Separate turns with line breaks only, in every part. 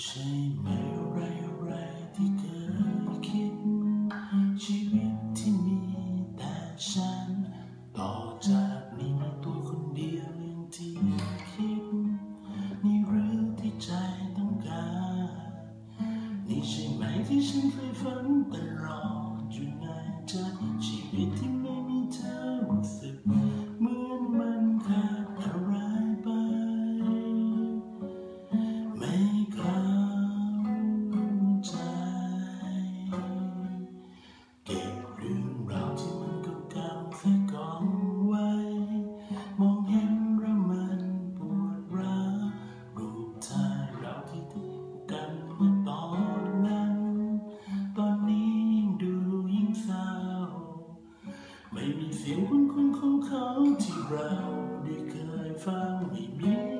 ใช่ไหมอะไรอะไรที่เคยคิด ชีวิตที่มีแต่ฉัน ต่อจากนี้ตัวคนเดียวอย่างที่คิด นี่หรือที่ใจต้องการนี่ใช่ไหมที่ฉันใฝ่ฝันตลอดอยู่ในใจชีวิตที่ สียงคุ้นคนๆของเขาที่เราได้เคยฟังไม่มี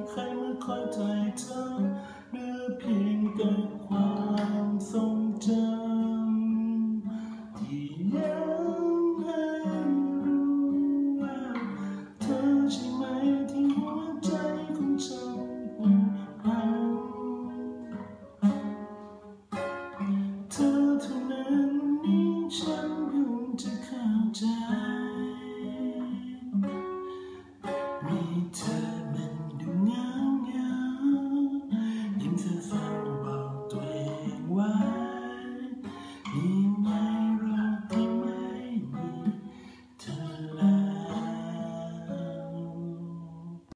Peter.